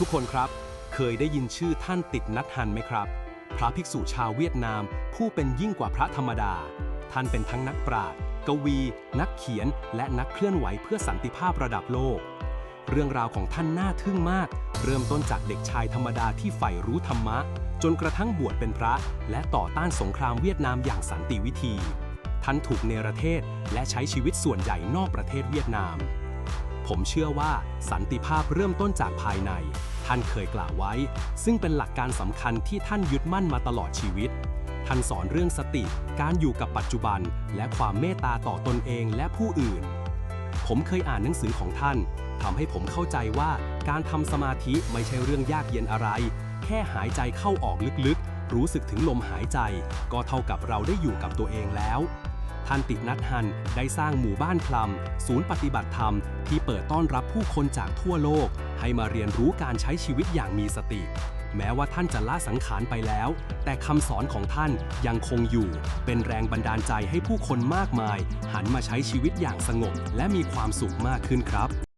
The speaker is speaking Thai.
ทุกคนครับเคยได้ยินชื่อท่านติดนัดฮันไหมครับ พระภิกษุชาวเวียดนาม ผู้เป็นยิ่งกว่าพระธรรมดา ท่านเป็นทั้งนักปราชญ์กวี นักเขียน และนักเคลื่อนไหวเพื่อสันติภาพระดับโลก เรื่องราวของท่านน่าทึ่งมาก เริ่มต้นจากเด็กชายธรรมดาที่ใฝ่รู้ธรรมะ จนกระทั่งบวชเป็นพระ และต่อต้านสงครามเวียดนามอย่างสันติวิธี ท่านถูกเนรเทศและใช้ชีวิตส่วนใหญ่นอกประเทศเวียดนาม ผมเชื่อว่าสันติภาพเริ่มต้นจากภายใน ท่านเคยกล่าวไว้ ซึ่งเป็นหลักการสำคัญที่ท่านยึดมั่นมาตลอดชีวิต ท่านสอนเรื่องสติ การอยู่กับปัจจุบัน และความเมตตาต่อตนเองและผู้อื่น ผมเคยอ่านหนังสือของท่านทำให้ผมเข้าใจว่าการทำสมาธิไม่ใช่เรื่องยากเย็นอะไร แค่หายใจเข้าออกลึกๆ รู้สึกถึงลมหายใจ ก็เท่ากับเราได้อยู่กับตัวเองแล้ว ท่านติดนัดฮันได้สร้างหมู่บ้านพลัม ศูนย์ปฏิบัติธรรมที่เปิดต้อนรับผู้คนจากทั่วโลก ให้มาเรียนรู้การใช้ชีวิตอย่างมีสติ แม้ว่าท่านจะละสังขารไปแล้ว แต่คำสอนของท่านยังคงอยู่ เป็นแรงบันดาลใจให้ผู้คนมากมาย หันมาใช้ชีวิตอย่างสงบและมีความสุขมากขึ้นครับ